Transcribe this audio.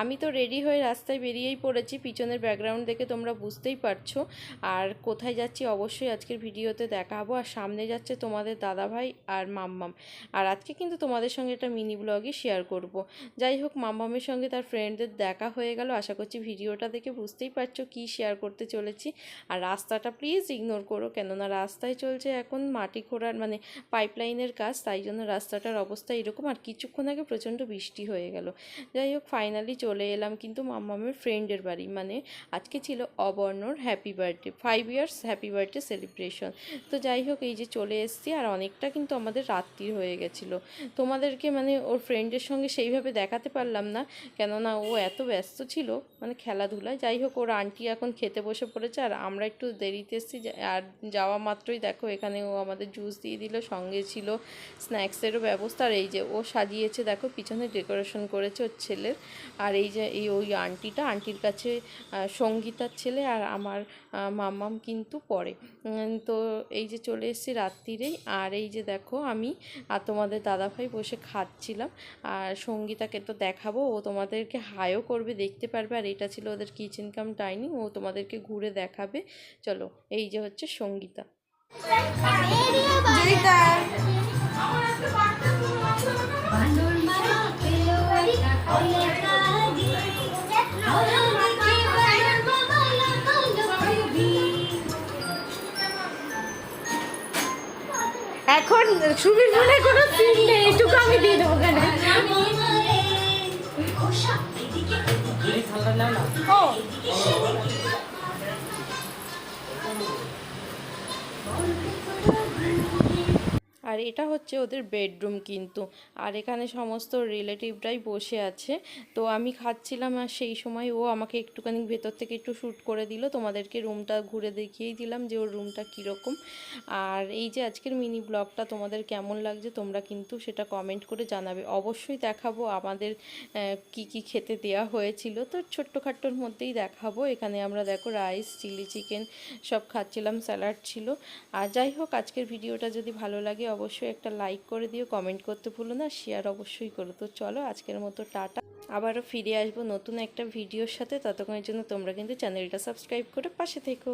আমি তো রেডি হয়ে রাস্তায় বেরিয়েই পড়েছি, পিছনের ব্যাকগ্রাউন্ড দেখে তোমরা বুঝতেই পারছ। আর কোথায় যাচ্ছি অবশ্যই আজকের ভিডিওতে দেখাবো। আর সামনে যাচ্ছে তোমাদের দাদাভাই আর মাম্মাম। আর আজকে কিন্তু তোমাদের সঙ্গে একটা মিনি ব্লগই শেয়ার করব। যাই হোক, মাম্মামের সঙ্গে তার ফ্রেন্ডদের দেখা হয়ে গেল। আশা করছি ভিডিওটা দেখে বুঝতেই পারছ কি শেয়ার করতে চলেছি। আর রাস্তাটা প্লিজ ইগনোর করো, কেননা রাস্তায় চলছে এখন মাটি খোঁড়ার মানে পাইপলাইনের কাজ, তাই জন্য রাস্তাটার অবস্থা এরকম। আর কিছুক্ষণ আগে প্রচণ্ড বৃষ্টি হয়ে গেল। যাই হোক ফাইনালি চলে এলাম কিন্তু মাম্মামের ফ্রেন্ডের বাড়ি। মানে আজকে ছিল অবর্ণর happy birthday five years happy birthday celebration তো যাই হোক, এই যে চলে এসেছি আর অনেকটা কিন্তু আমাদের রাত্রি হয়ে গেছিল। তোমাদেরকে মানে ওর ফ্রেন্ডের সঙ্গে সেইভাবে দেখাতে পারলাম না, কেননা ও এত ব্যস্ত ছিল মানে খেলাধুলায়। যাই হোক, ওর আন্টি এখন খেতে বসে পড়েছে আর আমরা একটু দেরিতে এসেছি। আর যাওয়া মাত্রই দেখো, এখানে ও আমাদের জুস দিয়ে দিল, সঙ্গে ছিল স্ন্যাক্সেরও ব্যবস্থা। আর এই যে ও সাজিয়েছে, দেখো, পিছনে ডেকোরেশন করেছে ওর ছেলের। আর এই যে, এই ওই আন্টিটা, আন্টির কাছে সঙ্গীতার ছেলে আর আমার মামাম কিন্তু পড়ে। তো এই যে চলে এসেছি রাত্রিরেই আর এই যে দেখো আমি আর তোমাদের দাদাভাই বসে খাচ্ছিলাম। আর সঙ্গীতাকে তো দেখাবো, ও তোমাদেরকে হাইও করবে, দেখতে পারবে। আর এটা ছিল ওদের কিচেন কাম ডাইনিং, ও তোমাদেরকে ঘুরে দেখাবে। চলো, এই যে হচ্ছে সঙ্গীতা। এখন সুবীর মনে কোনো সিন নেই এইটুকু আমি দিয়ে দেবো কেন ও। আর এটা হচ্ছে ওদের বেডরুম কিন্তু। আর এখানে সমস্ত রিলেটিভরাই বসে আছে। তো আমি খাচ্ছিলাম আর সেই সময় ও আমাকে একটুখানি ভেতর থেকে একটু শ্যুট করে দিল। তোমাদেরকে রুমটা ঘুরে দেখিয়েই দিলাম যে ওর রুমটা কীরকম। আর এই যে আজকের মিনি ব্লগটা তোমাদের কেমন লাগছে তোমরা কিন্তু সেটা কমেন্ট করে জানাবে। অবশ্যই দেখাবো আমাদের কি কি খেতে দেওয়া হয়েছিল। তো ছোট্টখাট্টোর মধ্যেই দেখাবো। এখানে আমরা দেখো রাইস চিলি চিকেন সব খাচ্ছিলাম স্যালাড ছিল। আর যাই হোক, আজকের ভিডিওটা যদি ভালো লাগে অবশ্যই একটা লাইক করে দিও কমেন্ট করতে ভুলো না শেয়ার অবশ্যই করো। তো চলো আজকের মতো টাটা। আবারও ফিরে আসব নতুন একটা ভিডিওর সাথে। ততক্ষণের জন্য তোমরা কিন্তু চ্যানেলটা সাবস্ক্রাইব করে পাশে থেকো।